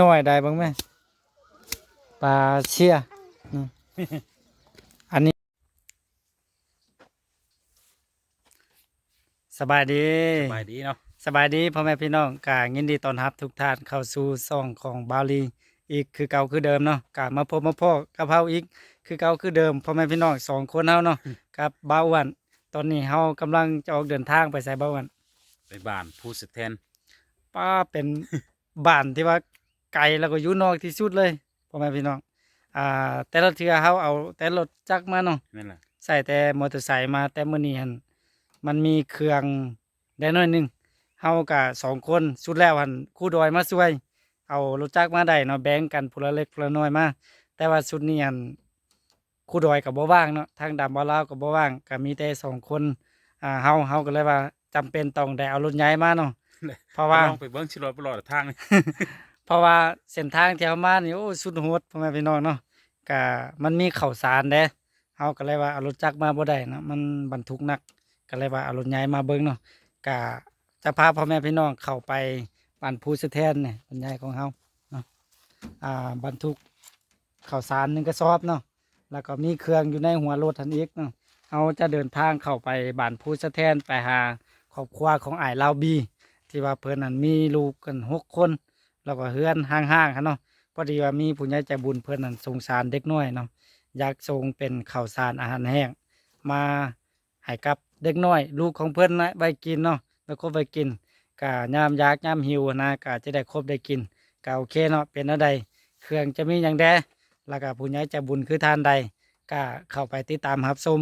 น้อยๆได้บ้างไหมปลาเชียอืมอันนี้ สบายดี สบายดีเนาะสบายดีพ่อแม่พี่น้องกายินดีต้อนรับทุกท่านเข้าสู่ซ่องของบาลีอีกคือเก่าคือเดิมเนาะกามาพบมาพ่อกับเฮาอีก คือเก่าคือเดิมพ่อแม่พี่น้องสองคนเฮาเนาะกับบ้าวอ้วันตอนนี้เฮากำลังจะออกเดินทางไปใส่บ้าวอ้วันไปบ้านผู้สะแทนป้าเป็นบ้านที่ว่า ไกลแล้วก็อยู่นอกที่สุดเลยพ่อแม่พี่น้องอ่า แต่ละเทื่อเฮาเอา แต่รถจักรมาเนาะนั่นแหละใส่แต่มอเตอร์ไซค์มาแต่มื้อนี้หั่นมันมีเครื่องได้น้อยหนึงเฮาก็สองคนสุดแล้วหั่นครู่ดอยมาช่วย เอารถจักรมาได้เนาะแบ่งกันผู้ละเล็กผู้ละน้อยมาแต่ว่าสุดนี้หั่นครู่ดอยก็บ่ว่างเนาะทางดำบ่ลาวก็บ่ว่างก็มีแต่สองคนอ่าเฮาเฮาก็เลยว่าจำเป็นต้องได้เอารถใหญ่มาเนาะเพราะว่า ลองไปเบิ้งชิรถไปรอดทางนี่ เพราะว่าเส้นทางที่เฮามานี่โอ้สุดโหดพ่อแม่พี่น้องเนาะก็มันมีเข้าสารเด้เฮาก็เลยว่าเอารถจักรมาบ่ได้เนาะมันบรรทุกหนักก็เลยว่าเอารถใหญ่มาเบิ่งเนาะก็จะพาพ่อแม่พี่น้องเข้าไปบ้านภูสะแทนเนี่ยบรรยายของเฮาเนาะอ่าบรรทุกข้าวสารหนึ่งกระสอบเนาะแล้วก็มีเครื่องอยู่ในหัวรถทันอีกเนาะเฮาจะเดินทางเข้าไปบ้านภูสะแทนไปหาครอบครัวของอ้ายลาวบี ที่ว่าเพิ่นนั้นมีลูกกันหกคน แล้วก็เฮือนห่างๆกันเนาะพอดีว่ามีผู้ใหญ่ใจบุญเพิ่อนนั้นสงสารเด็กน้อยเนาะอยากส่งเป็นข้าวสารอาหารแห้งมาให้กับเด็กน้อย ลูกของเพิ่อนนะไว้กินเนาะแล้วก็ไว้กินกะยามยากยามหิวนะกะจะได้ครบได้กินกะโอเคเนาะเป็นอะไรเครื่องจะมีอย่างแดแล้วก็ผู้ใหญ่ใจบุญคือทานใดก็เข้าไปติดตามรับชม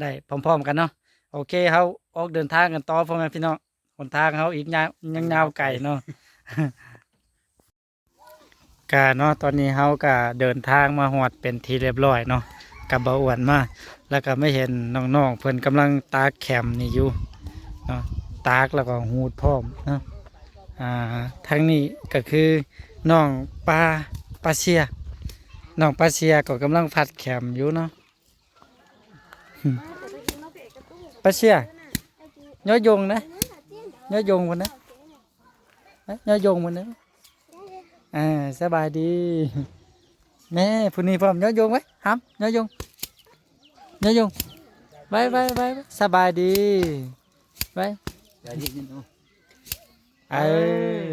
ได้พร้อม ๆ กันเนาะโอเคเฮาออกเดินทางกันต่อพ่อแม่พี่น้องหนทางเฮาอีกยาวยังยาวไกลเนาะ กาเนาะตอนนี้เฮาก็เดินทางมาหอดเป็นทีเรียบร้อยเนาะกับเบาอ้วนมาแล้วก็ไม่เห็นน้องๆเพิ่นกำลังตากแคมนี่อยู่เนาะตากแล้วก็หูดพร้อมเนาะอ่าทางนี้ก็คือน้องปลาปลาเชียน้องปลาเชียก็กำลังพัดแคมอยู่เนาะปลาเชียย่อยงนะย่อยงคนนะเอ้ยย่อยงคนนะ อ่าสบายดีแม่ผู้นี้พร้อมย้อยงไว้ห้ำย้อยงย้อยงไว้ไว้ไว้ไว้สบายดีไว้อย่ายิงนี่เนาะเออ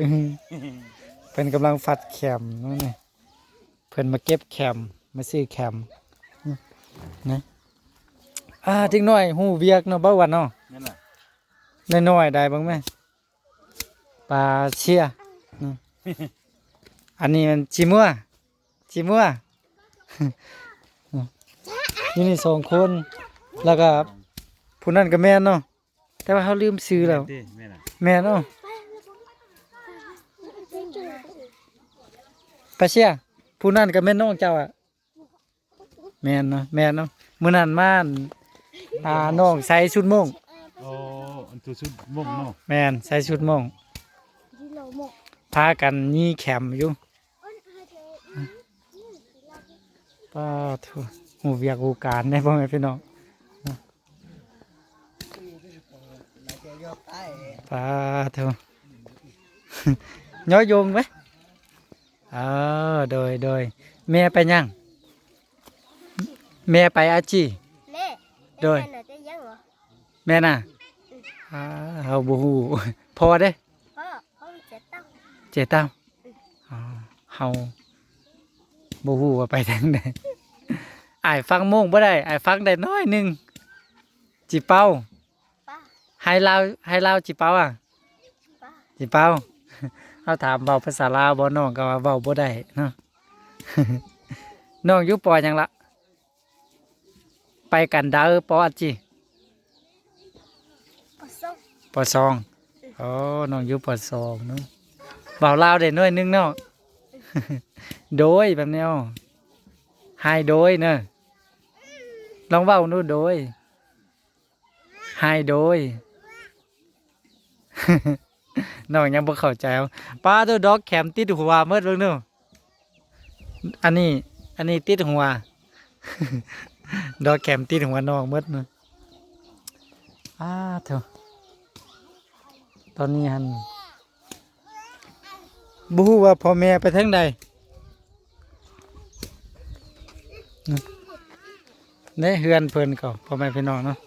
เพิ่นกำลังฟัดแคมนู่นนี่เพิ่นมาเก็บแคมมาซื้อแคมนี่นะอ่าทิ้งหน่อยหูเวียกเนาะเบ้าวันเนาะนั่นแหละน้อยๆได้บ้างไหมปลาเชีย อืมอันนี้มันชิมัวชิมัวนี่นี่สองคน แล้วก็ผู้นั้นก็แม่นเนาะแต่ว่าเขาลืมซื้อแล้วดิแม่น่ะแม่นเนาะปลาเชียผู้นั้นก็แม่นน้องเจ้าอะแม่นเนาะแม่นเนาะมื้อนั้นมาอั่นอ่าน้องใส่ชุดโม่งโอ้อันตัวสุดม่งเนาะแม่นใส่ชุดโม่งพากันยี่แคมอยู่ ป้าทุหูเวียกหูการได้พ่อแม่พี่น้องป้าทุย้อยโยงไหมเออโดยโดยแม่ไปยังแม่ไปอาจีแม่โดยแม่น่ะจะยังเหรอแม่น่ะอ่าเฮาบ่ฮู้พอเด้พ่อพ่อจะต้องเจตังอ๋อเฮา บ่ฮู้ว่าไปทางใดอ้ายฟังโมงบ่ได้อ้ายฟังได้น้อยหนึงจิเป้าป้าให้ลาวให้ลาวจิเป้าอะป้าจิเป้าเฮาถามเว้าภาษาลาวบ่น้องก็ว่าเว้าบ่ได้เนาะน้องอยู่ปอหยังละไปกันดาเออปออัดจิป้าส่งปอสองอ๋อน้องอยู่ปอสองเนาะเว้าลาวได้น้อยหนึงเนาะ โดยแบบนี้เอาให้โดยเนอะลองเว้าดูโดยให้โดยน้องยังบ่เข้าใจเอาป้าตัวดอกแคมติดหัวเมื่อเบิ่งเนูอันนี้ อันนี้ติดหัว ดอกแคมติดหัวน้องเมื่อเนาะอ้าเถอะตอนนี้หันบู้ว่าพ่อแม่ไปทางใด นะได้เฮือนเพิ่นก็พ่อแม่พี่น้องเนาะ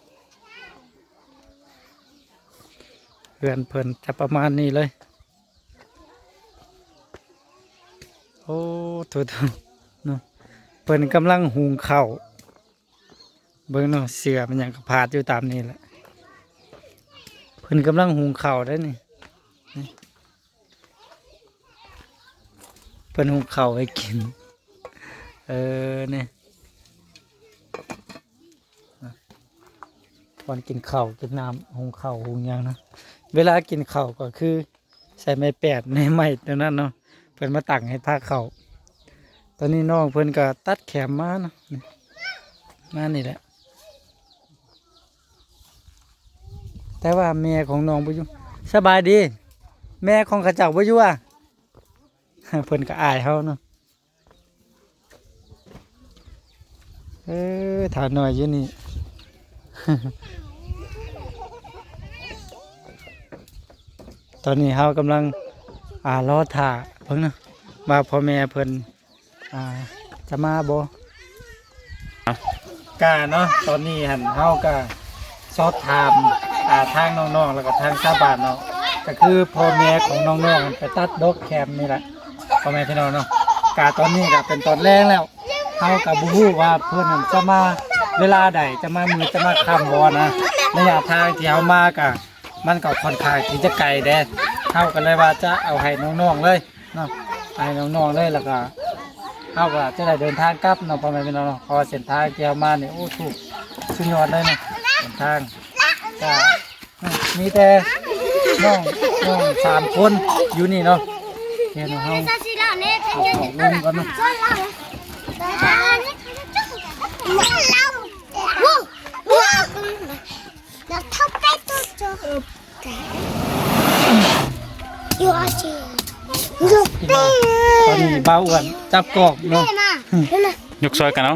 เฮือนเพิ่นจะประมาณนี้เลย โอ้ถูกเนาะเพิ่นกำลังหุงข้าวเบิ่งเนาะเสือมันยังก็พาดอยู่ตามนี้แหละเพิ่นกำลังหุงข้าวได้นี่นี่เพิ่นหุงข้าวให้กิน เออเนี่ย ตอนกินข้าวกินน้ำหุงข้าวหุงยังนะเวลากินข้าวก็คือ ใส่ไม้แปดในไม้ตัวนั้นเนาะเพิ่อนมาตั้งให้พาเขาตอนนี้น้องเพิ่อนก็ตัดแขมมานาะนี่มานี่แหละแต่ว่าแม่ของน้องบ่อยู่สบายดี แม่ของขจ้าบ่อยู่อะเพิ่อนก็อายเฮาเนาะเออถาหน่อยอยู่นี่ ตอนนี้เฮากำลังอ่ารอถ่าเพิ่งนะว่าพ่อแม่เพิ่นอ่าจะมาบ่กาเนาะตอนนี้หันเฮาก็สอบถามอ่าทางน้องๆแล้วก็ทางชาวบ้านเนาะก็คือพ่อแม่ของน้องๆไปตัดดอกแคมนี่แหละพ่อแม่พี่น้องเนาะกาตอนนี้ก็เป็นตอนแรกแล้วเฮาก็บ่ฮู้ว่าเพิ่นนั่นจะมา เวลาใดจะมามือจะมาคำวอนะระยะทางที่เขามากอะมันก็ค่อนข้างที่จะไกลแดดเท่ากันเลยว่าจะเอาให้น้องๆเลยเนาะให้น้องๆเลยแล้วก็เท่ากับจะได้เดินทางกลับเนาะประมาณนี้เนาะพอเส้นทางเกี่ยวมาเนี่ยโอ้ถูกสุดยอดเลยเนาะเส้นทางมีแต่น้องน้องสามคนอยู่นี่เนาะเห็นเขาเอาของลุงกันเนาะ ตอนนี้ป้าอ้วนจับกบเนาะยกซอยกันเอา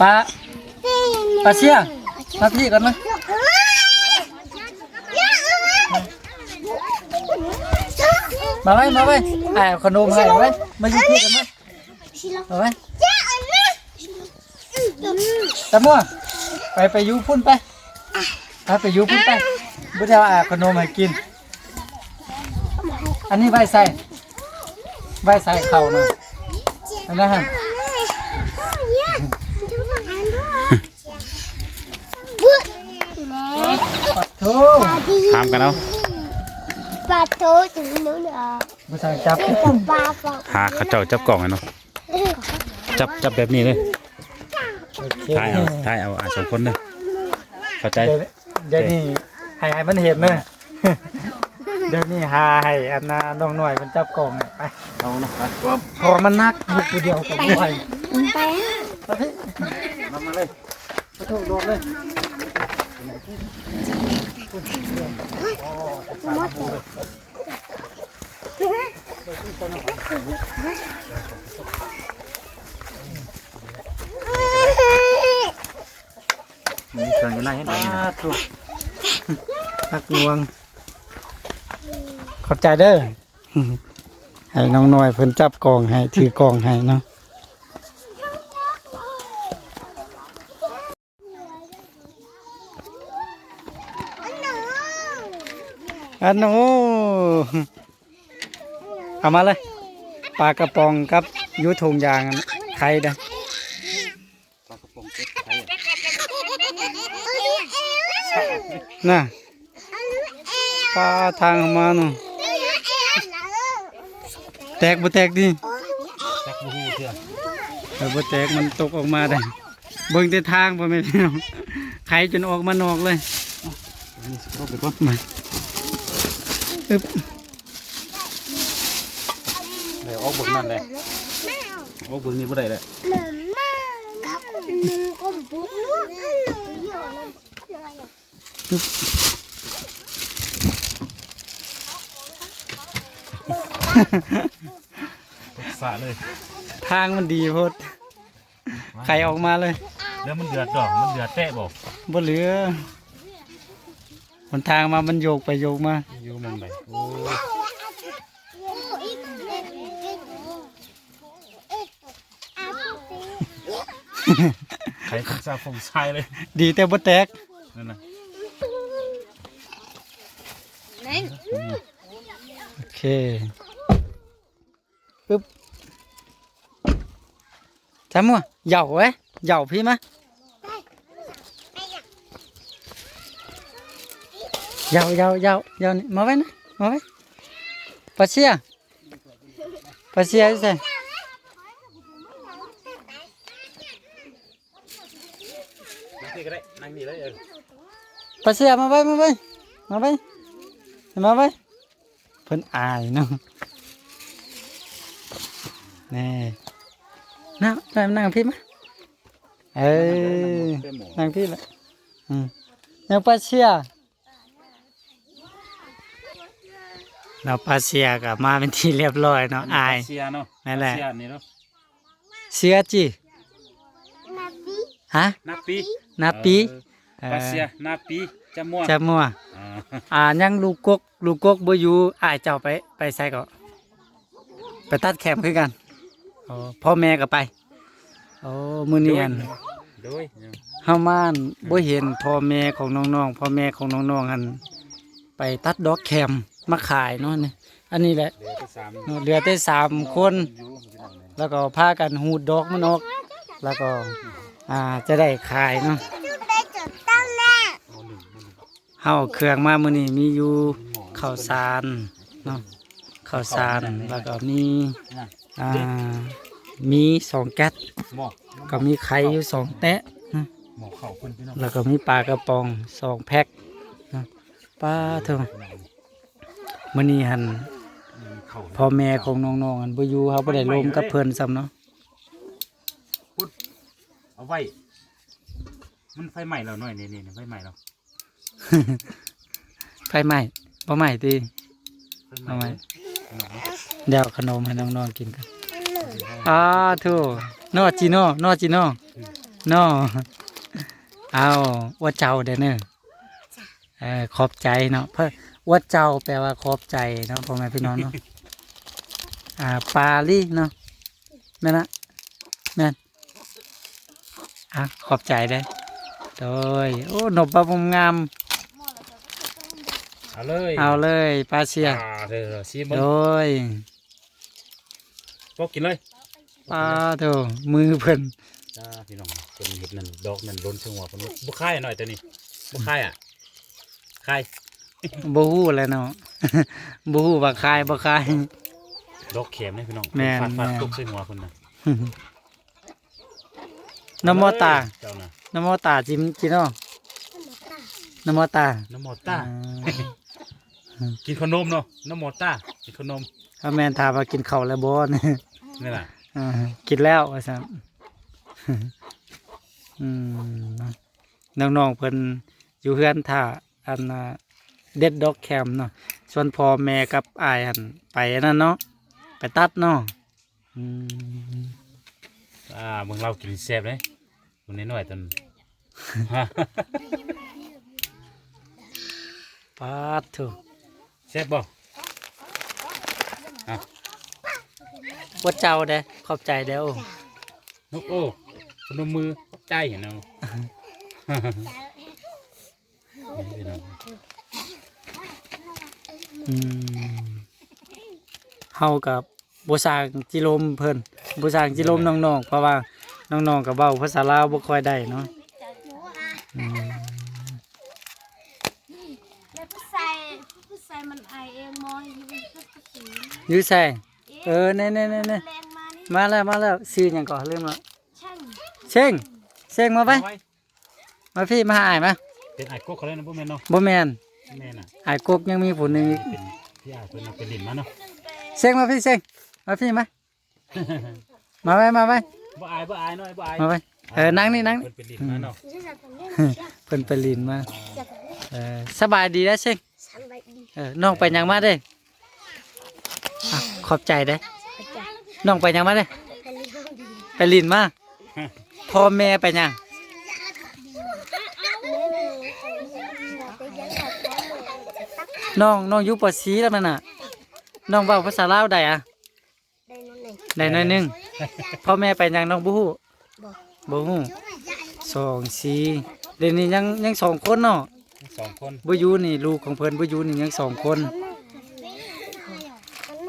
ป้าป้าเชี่ยมาพี่กันนะมาไว้มาไว้ไอ้ขนมให้มาไว้มาอยู่พี่กันไหมมาไว้ตะมั่วไปไปยูพุ่นไป ไปไปยูพุ่นไปบุญเจ้าอาขนมให้กิน อันนี้ใบใส่ใบใส่เข่าหน่อยอันนั้นฮะปัดโถถามกันเอาปลาโตถึงนู้นเหรอบุญสั่จับกับปลาฟองหาเขาเจ้าจับกล่องไงเนาะจับจับแบบนี้เลยโอเคถ่ายเอาถ่ายเอาอะสองคนเลยเข้าใจ เดี๋ยวเดี๋ยวนี้ให้ให้มันเห็นเนอะเดี๋ยวนี้หาให้อันนาน้องหน่อยมันจับกล่องให้ไปเอาเนาะไปพอมันนักบุกเดียวกับไหวไปไปพี่มามาเลยไปถูกโดนเลย มีเครื่องอยู่ไหนให้ได้อ่าถูกพักลวง ขอบใจเด้อ ให้น้องหน่อยเพิ่นจับกล่องให้ถือกล่องให้เนาะอันโนเอามาเลยปลากระป๋องกับยูทงยางอันไข่เด้อ ปลากระป๋องเก็บไข่อะ น่ะปลาทางเข้ามาเนาะแตกบ่แตกดิจักบูฮูเถื่อเออบ่แตกมันตกออกมาได้เบิ่งแต่ทางบ่แม่นพี่น้องไข่จนออกมานอกเลยนี่สิเข้าไปก่อนมาอึบเดี๋ยวออกเบิ่งนั่นเลยออกเบิ่งนี่บ่ได้เลย สาเลย ทางมันดีโพดไข่ออกมาเลย แล้วมันเดือดดอก มันเดือดแตะบอกบ่เหลือมันทางมามันโยกไปโยกมาโยกมันไปโอ้ใครคงาคงชายเลย ดีแต่บ่แตกนั่นนะ ปึ๊บจำมัวเหย่าเว้ยเหย่าพี่มาเหย่าเหย่าเหย่าเหย่านี่มาไว้นะมาไว้ปลาเชียปลาเชียอยู่ไสนั่งนี่ก็ได้นั่งนี่เลยเออปลาเชียมาไว้ เพิ่นอายเนาะแน่นั่งนั่งนั่งพี่มาเออเป็นหมูนั่งพี่ละอืมยังปลาเชียเราปลาเชียกับมาเป็นที่เรียบร้อยเนาะอาย เสียเนาะนั่นแหละ เสียนี่เนาะเสียจีนาบีฮะ นาปีนาปีเออ ปลาเสียนาปี จะม่วงจะมัวอ่าอ่ายังลูกกกลูกกกบ่อยู่อายเจ้าไปไปใส่ก็ไปตัดแคมคือกันอ๋อพ่อแม่ก็ไปโอ้มื้อนี้อัน โดยเฮามาอั่นบ่เห็นพ่อแม่ของน้องๆพ่อแม่ของน้องๆอันไปตัดดอกแคมมาขายเนาะนี่อันนี้แหละเดี๋ยวจะสามเนาะเหลือแต่สามคน อยู่มันจะนั่งเลยแล้วก็พากันหูดดอกมันออก แล้วก็อ่าจะได้ขายเนาะ เฮาเอาเครื่องมามื้อนี้มีอยู่หมอข้าวสารเนาะข้าวสารแล้วก็มีน่ะอ่ามีสองแก๊สหมอก็มีไข่อยู่สองแตะนะหมอเข่าคนพี่น้องแล้วก็มีปลากระป๋องสองแพ็คนะปลาเถอะมื้อนี้หันอืมเข่าพ่อแม่ของน้องๆอันบ่อยู่เฮาบ่ได้ร่วมกับเพิ่นซ้ำเนาะเอาไว้ มันไฟใหม่แล้วหน่อยนี่นี่ไฟใหม่แล้ว ไฟไหม้บ่ไหม้ติไฟใหม่เอาไว้พี่น้องเดี๋ยวขนมให้น้องๆกินกันอ้าโธ่นอจิโน่นอจิโน่นอเอาว่าเจ้าเด้อเนอะเออขอบใจเนาะเพราะว่าเจ้าแปลว่าขอบใจเนาะพ่อแม่พี่น้องเนาะอ่าปาลี่เนาะแม่นนะแม่นอะขอบใจได้อโดยโอ้หนบปลาผมงาม เอาเลยเอาเลยปลาเชียอ่าเธอซีมันโดยก็กินเลยปลาโถมือเพิ่นจ้าพี่น้องเป็นเห็ดนั่นดอกนั่นล้นเชิงหัวคนนี้บุค่ายหน่อยตัวนี้บุค่ายอะค่ายบ่ฮู้แหล้วเนาะบ่ฮู้ว่าคายบ่คาย ดอกเข็มเนี่ยพี่น้องแม่นฟาดฟาดแม่น ตกเชิงหัวคนน่ะน้ำมอตาเจ้าน่ะน้ำมอตาจิมจิเนาะน้ำมอตาน้ำมอต้าอ่า กินขนมเนาะน้ำมอต้ากินขนมถ้าแม่นถามว่ากินข้าวแล้วบ่นี่นี่แหละอ่ากินแล้วว่าซั่นอืมน้องๆเพิ่นอยู่เฮือนท่าอันน่ะเด็ดดอกแคมเนาะส่วนพ่อแม่กับอ้ายหั่นไปอันนั้นเนาะไปตัดเนาะอืมอ่าเมืองเรากินแซ่บเลยคนนี้หน่อยตอนฮะปาดเถอะแซ่บบ่ว่าเจ้าเด้อขอบใจเด้อนกโอ้ขนมมือใจเห็นเอานี่พี่น้องอืมเฮากับบ่สร้างจิโลมเพิ่นบ่สร้างจิโลมน้องๆเพราะว่าน้องๆก็เว้าภาษาลาวบ่ค่อยได้เนาะอืม แล้วผู้ใส่ผู้ใส่มันไอเองมอยอยู่ก็กระ สีอยู่ใส่เออแน่ๆๆแรงมานี่ๆมาแล้วมาแล้วชื่อหยังก่อนลืมแล้วช่างเชิงเชิงมาไปเอาว้มาพี่มาหาอ้ายมาเป็นไอ้กกเขาเลยนะพวกแม่นเนาะบ่แม่นแม่น่ะอ้ายกกยังมีผู้หนึงอีกเป็นพี่อาเพิ่นเอาเป็นดินมาเนาะเชิงมาพี่เชิงมาพี่มามาไว้มาไว้บ่อายบ่อายเนาะบ่อายมาไว้เออนั่งนี่นั่งนี่เพิ่นเป็นดินมาเนาะเพิ่นไปลินมาเออสบายดีนะเชิงสบายดีเออน้องไปหยังมาเด้ อะขอบใจเด้น้องไปหยังมาเด้ไปเลี้ยงดีไปลินมาพ่อแม่ไปหยังแม่แม่ไปเลี้ยงกับแม่จะตักน้องน้องอยู่ปสีแล้วมันน่ะ น้องเว้าภาษาลาวได้อะได้นั่นเองได้หน้อยหนึง พ่อแม่ไปหยังน้องบ่ฮู้บอกบ่ฮู้สองสี่เดี๋ยวนี้ยังยังสองคนเนาะสองคนบ่อยู่นี่ลูกของเพิ่นบ่อยู่นี่ยังสองคน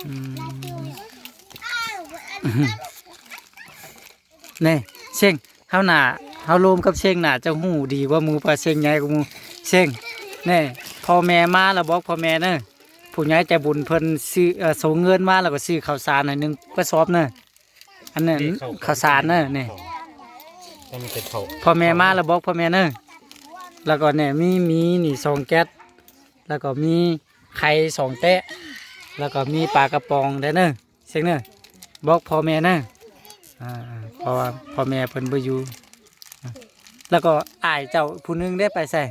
อืมนี่เชิงเฮาหน้าเฮาโลมกับเชิงหน้าเจ้าฮู้ดีกว่าหมู่ปลาเชิงใหญ่กว่าหมู่เชิงนี่พ่อแม่มาแล้วบอกพ่อแม่เด้อผู้ใหญ่ใจบุญเพิ่นซื้อเอ่อส่งเงินมาแล้วก็ซื้อข้าวสารให้หนึงกระสอบเด้ออันนั้นข้าวสารเด้อนี่ต้องมีเป็นเขาพ่อแม่มาแล้วบอกพ่อแม่เนอะแล้วก็เนี่ยมีมีนี่สองแก๊สแล้วก็มีไข่สองแตะ แล้วก็มีปลากระป๋องได้เนอะเสียงเนอะบอกพ่อแม่เนอะอ่าเพราะว่าพ่อแม่เพิ่นบ่อยู่อะแล้วก็อายเจ้าผู้หนึงได้ไปใส่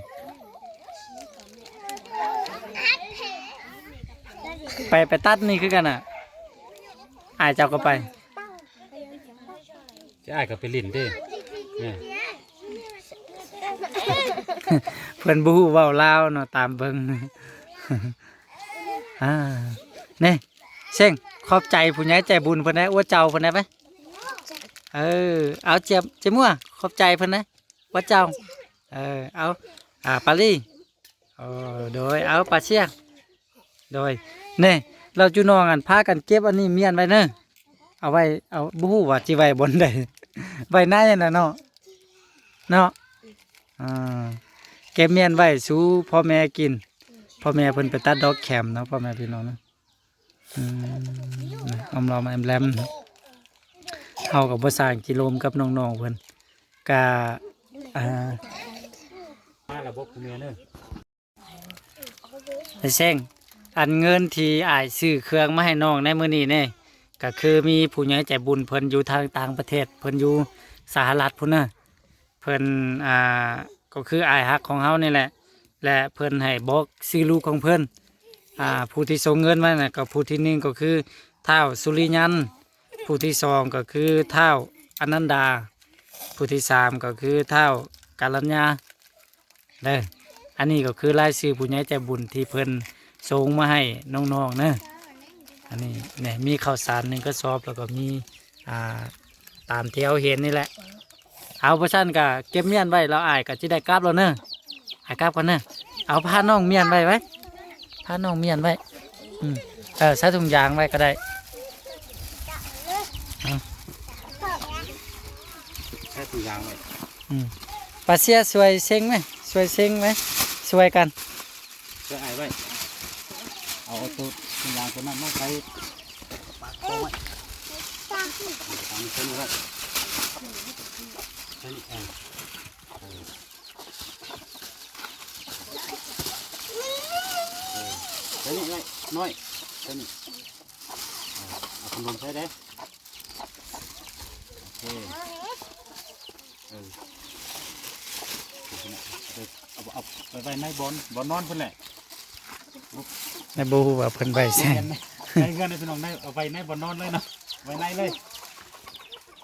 ไปไปตัดนี่คือกันอะอายเจ้าก็ไปจะอ้ายก็ไปลิ้นเด้เนี่ยเพิ่นบฮูเว้าลาวเนาะตามเบิ่งอ่า นี่เช่งขอบใจผู้ใหญ่ใจบุญเพิ่นได้วเจ้าเพิ่นได้ไหมเออเอาเจ็บเจ็บมั่วขอบใจเพิ่นนะอวดเจ้าเออเอาอ่าปาลี่โอ้โดยเอาปลาเชียงโดยนี่เราจูน้องกันพากันเก็บอันนี้เมียนไว้เนอะเอาไว้เอาบฮูว่าสิไว้บนใดไว้หน้าอย่างนั้นเนาะเนาะอ่าเก็บเมียนไว้สู้พ่อแม่กินพ่อแม่เพิ่นไปตัดดอกแคมเนาะพ่อแม่พี่น้องเนาะ อืมอมรอมแอมแลมเฮากับบ่สร้างกิโลมกับน้องๆเพิ่นกะอ่ามาระบบผู้เมียเนอะไปแซงอันเงินที่อายซื้อเครื่องมาให้น้องในมื้อนี้เนี่ยก็คือมีผู้ใหญ่ใจบุญเพิ่นอยู่ทางต่างประเทศ เพิ่นอยู่สหรัฐพุ่นน่ะเพิ่นอ่าก็คืออายฮักของเฮานี่แหละ และเพิ่นให้บอกซื้อลูกของเพิ่น อ่าผู้ที่ส่งเงินมาน่ะก็ผู้ที่หนึ่งก็คือเท้าสุริยัน ผู้ที่สองก็คือเท้าอนันดา ผู้ที่สามก็คือเท้ากาลัญญาเด้ออันนี้ก็คือรายชื่อผู้ใหญ่ใจบุญที่เพิ่นส่งมาให้น้องๆเนอะอันนี้เนี่ยมีข้าวสารหนึ่งก็สอบแล้วก็มีอ่าตามที่เราเห็นนี่แหละ เอาเพราะฉะนั้นก็เก็บเมียนไว้เราอายก็จะได้กลับแล้วเนอะหายกลับกันเนอะเอาผ้าน้องเมียนไว้ไว้ ผ้าน้องเมียนไว้อืมเออใส่ถุงยางไว้ก็ได้ใช้ถุงยางไว้ปลาเสียสวยเซ็งไหมสวยเซ็งไหมสวยกันเพื่ออ้ายไว้เอาตัวถุงยางตัวนั้นมาใส่ปากโป้ไว้เอาไปตั้งเส้นไว้เส้นเองเออเออเส้นนี้ไว้น้อยเส้นนี้เอา เอาขนมใส่ได้โอเคเออเอาเอาไปไว้ในบอนบอนนอนเพิ่นแหละในบูว่าเพิ่นใบแซงในเงินในพี่น้องในเอาไปในบอนนอนเลยเนาะไว้ในเลย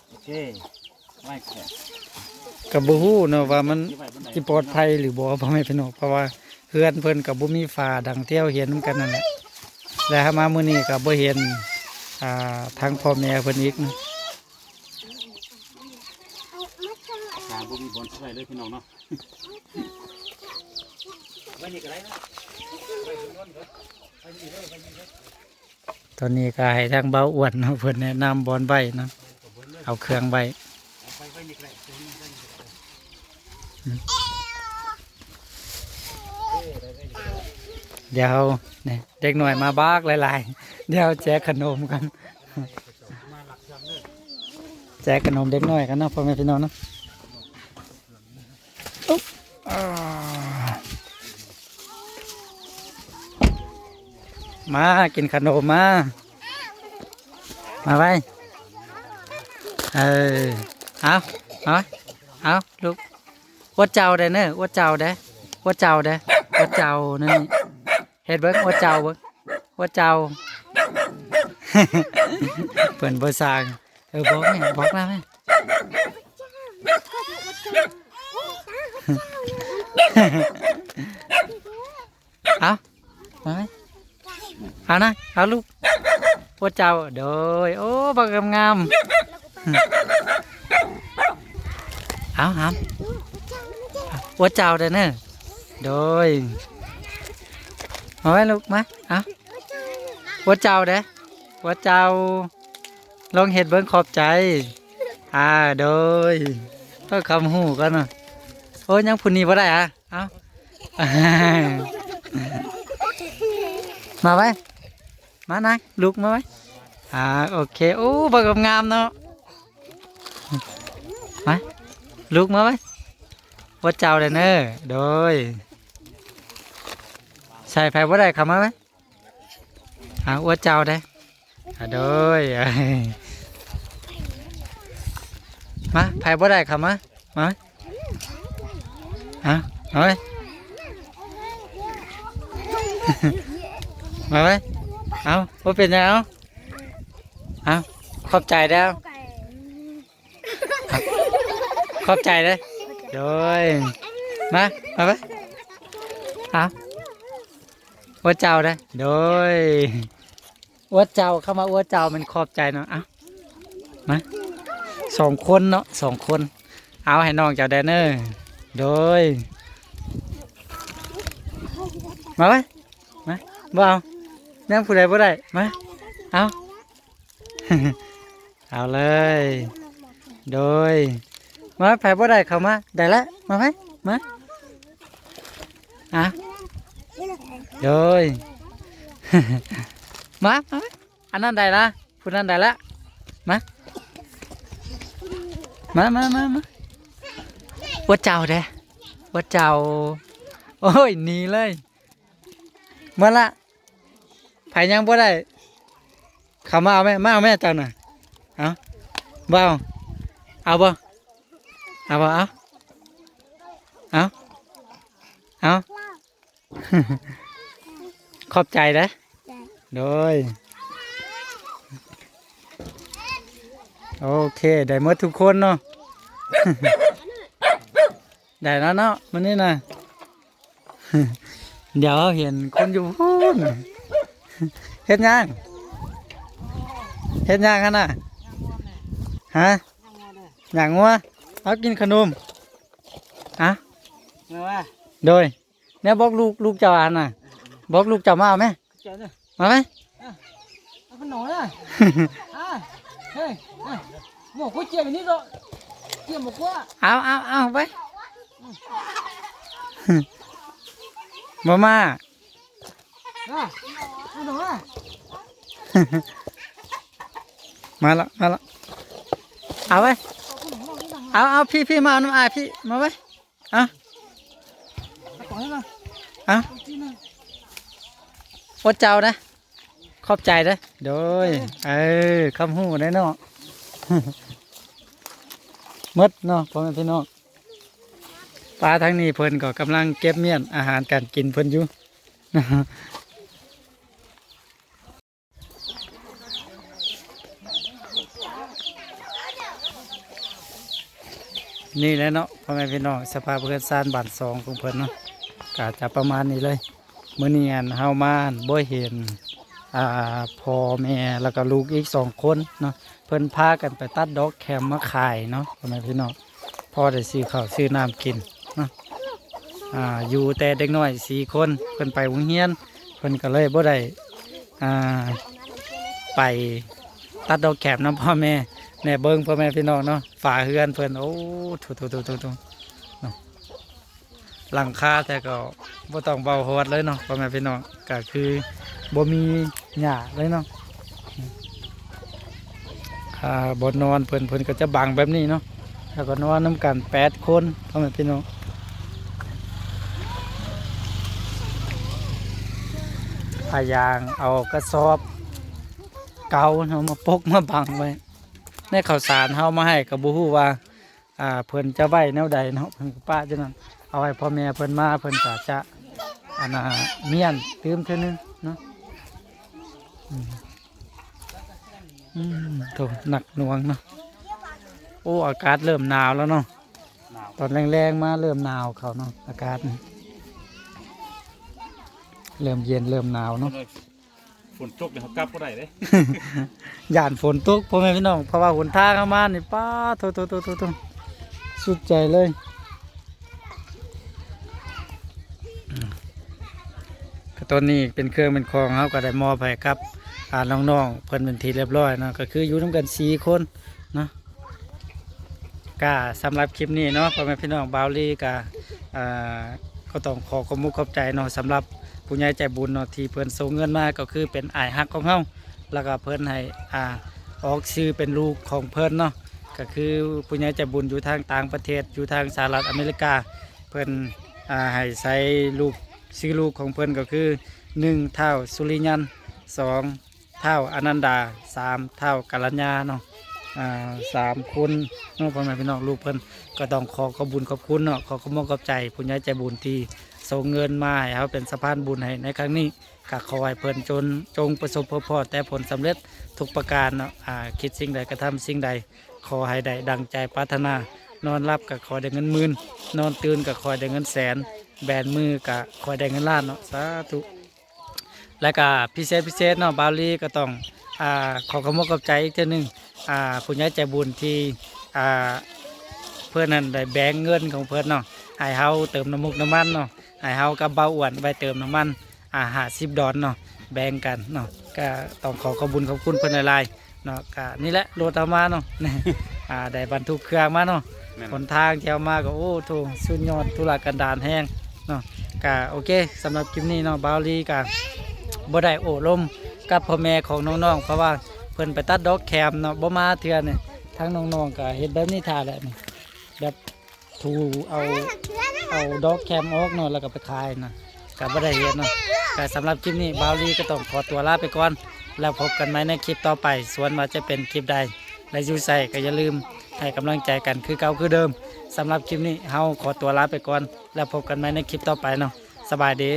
โอเคไว้แค่กับบูฮู้เนาะว่ามันที่ไว้บนไหนสิปลอดภัยหรือบ่พ่อแม่พี่น้องเพราะว่าเพื่อนเพิ่นกับบ่มีฟ้าดังเที่ยวเห็นกันนั่นแหละแล้วมามื้อนี้ก็บ่เห็นอ่า ทางพ่อแม่เพิ่นอีกนะสามบุมีบอนไว้เลยพี่น้องเนาะไว้นี่ก็ได้นะตอนนี้ก็ให้ทางเบาอ้วนเนาะเพิ่นแนะนำบอลใบเนาะเอาเครื่องใบเอาไปไว้นี่ก็ได้เดี๋ยว นี่เดี๋ยวนี่เด็กหน่อยมาบ้ากหลายๆ เดี๋ยวแจกขนมกัน แจกขนมเด็กหน้อยกันเนาะพ่อแม่พี่น้องเนาะอุ๊บมากินขนมมา มาไว้เออเอาเอาเอาลูกวัดเจ้าได้เนอะวัดเจ้าได้วัดเจ้าได้วัดเจ้านั่นนี่ เฮ็ดเบิ้งวัดเจ้าเบิ้งวัดเจ้าเปิ่นบ่สร้างเออบอกแม่บอกแล้วแม่เอาเอาไหมเอานะเอาลูกวัดเจ้าโดยโอ้บักงามเอาหามวัวเจ้าเด้อเนอะโดย มาไว้ลูกมาเอาวัวเจ้าเด้วัวเจ้า ลองเห็ดเบิ้งขอบใจ อ่าโดยก็คำหูกันเนาะโอ้ยยังพุ่นนี้บ่ได้อะเอามาไว้มานายลุกมาไว้อ่าโอเคโอ้บักงามเนาะมาลุกมาไว้วัดเจ้าเลยเนอะโดย ใส่ไฟบ่ได้เข้ามาไว้อ่าวัดเจ้าได้อ่าโดยมาไฟบ่ได้เข้ามามาอะเอาไว้มาไว้เอาว่าเป็นยังเอาเอาขอบใจแล้วขอบใจเลยโดยมามาไว้เอา วัวเจ้าได้โดยวัวเจ้าเข้ามาวัวเจ้ามันขอบใจเนาะเอามาสองคนเนาะสองคน เอาให้น้องเจ้าแดนเนอร์โดยมาไว้มาบ่เอานั่งผู้ใดบ่ได้มาเอาเอาเลย โดย มาไผบ่ได้เข้ามาได้ละมาไหมมาอะ โดยมามาอันนั้นได้ละผู้นั้นได้ละมามามามามาวัดเจ้าเด้วัดเจ้า โอ้ยหนีเลยมาละไผยังบ่ได้เข้ามาเอาแม่มาเอาแม่เจ้าน่ะเอาบ่เอาเอาบ่เอาบ่เอาเอาเอา ขอบใจนะโดยโอเค ได้หมดทุกคนเนาะ ได้แล้วเนาะมันนี่นะเดี๋ยวเห็นคนอยู่พูนเฮ็ดยังเฮ็ดยังกันน่ะฮะอย่างงัวเอากินขนมฮะมาว่าโดยเนี่ยบอกลูกลูกเจ้าอ่านน่ะ บอกลูกเจ้ามาเอาไหมเจ้าเนี่ยมาไหมเอาขนมอะอะเฮ้ยอะหมกกูเจียบนี่ก็เจียบหมกกูอะเอาเอาเอาไปมามาอะขนมอะมาละมาละเอาไว้เอาเอาพี่พี่มาเอาน้ำอายพี่มาไว้เอาก่อนให้มาเอากินนะวัดเจ้านะขอบใจนะโดยเออคำหูได้เนาะมดเนาะพ่อแม่พี่น้องปลาทั้งนี้เพิ่นก็กำลังเก็บเมียนอาหารการกินเพิ่นอยู่นี่แหละเนาะพ่อแม่พี่น้องสภาพเพื่อนซานบ้านสองของเพิ่นเนาะก็จะประมาณนี้เลย มื้อนี้อันเฮามาบ่เห็นอ่าพ่อแม่แล้วก็ลูกอีกสองคนเนาะเพิ่นพากันไปตัดดอกแคมมาขายเนาะพ่อแม่พี่น้องพ่อได้ซื้อข้าวซื้อน้ำกินเนาะอ่าอยู่แต่เด็กน้อยสี่คนเพิ่นไปโรงเรียนเพิ่นก็เลยบ่ได้อ่าไปตัดดอกแคมนํพ่อแม่แน่เบิ้งพ่อแม่พี่น้องเนาะฝาเฮือนเพิ่นโอ้ทุทุทุทุทุเนาะ หลังคาแต่ก็บ่ต้องเบาฮอดเลยเนาะพ่อแม่พี่น้องก็คือบ่มีหญ้าเลยเนาะอ่าบ่นอนเพิ่นเพิ่นก็จะบังแบบนี้เนาะแล้วก็นอนนํกันแปดคนพ่อแม่พี่น้องพยายางเอากระสอบ เกาเนาะมาปกมาบังไว้ในข้าวสารเฮามาให้กับบูฮู้ว่าอ่าเพิ่นจะไว้แนวใดเนาะเพิ่นป้าจังนั้น เอาไว้พ่อแม่เพิ่นมาเพิ่นก็จะอันน่ะเมียนตื่มเท่านึงเนาะอืมอืมโถหนักหน่วงเนาะโอ้อากาศเริ่มหนาวแล้วเนาะหนาวตอนแรงๆมาเริ่มหนาวเขาเนาะอากาศนี่เริ่มเย็นเริ่มหนาวเนาะฝนตกเดี๋ยวเขากลับก็ได้เด้ย่านฝนตกพ่อแม่พี่น้องเพราะว่าหนทางเข้ามานี่ป้าโตโตโตโตโตสุดใจเลยอืมก็ ตัวนี้เป็นเครื่องเป็นคองเขาก็ได้มอบให้ครับอ่าน้องๆเพิ่นเป็นทีเรียบร้อยเนาะก็คืออยู่น้ำกันสี่คนเนาะก็สำหรับคลิปนี้เนาะพ่อแม่พี่น้องบาวลีก็อ่าก็ต้องขอขอบมุกขอบใจเนาะสำหรับผู้ใหญ่ใจบุญเนาะที่เพิ่นส่งเงินมาก็คือเป็นอายฮักของเฮาแล้วก็เพิ่นให้อ่าออกชื่อเป็นลูกของเพิ่นเนาะก็คือผู้ใหญ่ใจบุญอยู่ทางต่างประเทศอยู่ทางสหรัฐอเมริกา เพิ่นอ่าให้ใช้ลูก ชื่อลูกของเพิ่นก็คือหนึ่งเท่าสุริยันสองเท่าอนันดาสามเท่ากัลญาเนาะสามคนเน้องพ่อแม่พี่น้องลูกเพิ่นก็ต้องขอขอบบุญขอบคุณเนาะขอขอบคุณขอบใจผู้ใหญ่ใจบุญที่ส่งเงินมาให้เขาเป็นสะพานบุญให้ในครั้งนี้ก็ขอให้เพิ่นจนจงประสบพบพอแต่ผลสำเร็จทุกประการเนาะคิดสิ่งใดกระทำสิ่งใด ขอให้ได้ดังใจปรารถนา นอนรับก็ขอได้เงินหมื่นนอนตื่นก็ขอได้เงินแสน แบนมือก็ขอได้เงินล้านเนาะสาธุและก็พิเศษพิเศษเนาะบาวลีก็ต้องอ่าขอขอบคุณขอบใจอีกเทีหนึงอ่าผู้ใหญ่ใจบุญที่อ่าเพื่อนนั้นได้แบ่งเงินของเพื่อนเนาะให้เฮาเติมน้ำมุกน้ำมันเนาะให้เฮากับเบาอ้วนไปเติมน้ำมันอ่าหาสิบดอนเนาะแบ่งกันเนาะก็ต้องขอขอบคุญขอบคุณเพื่อนหลายๆเนาะก็นี่แหละรถเอามาเนาะอ่าได้บรรทุกเครื่องมาเนาะแม่นหนทางที่เอามาก็โอ้โถสุดยอดทุรกันดารแห้ง เนาะก็โอเคสำหรับคลิปนี้เนาะบาวลีก็บ่ได้โอ้ลมกับพ่อแม่ของน้องๆเพราะว่าเพิ่นไปตัดดอกแคมเนาะบ่มาเทื่อนี่ทั้งน้องๆก็เฮ็ดแบบนี้ท่าแหละนี่แบบถูเอาเอาดอกแคมออกเนาะแล้วก็ไปขายนะก็บ่ได้เฮ็ดเนาะก็สำหรับคลิปนี้บาวลีก็ต้องขอตัวลาไปก่อน แล้วพบกันใหม่ในคลิปต่อไปส่วนว่าจะเป็นคลิปใดและอยู่ใส่ก็อย่าลืมให้กำลังใจกันคือเก่าคือเดิม สำหรับคลิปนี้เฮาขอตัวลาไปก่อน แล้วพบกันใหม่ในคลิปต่อไปเนาะสบายดี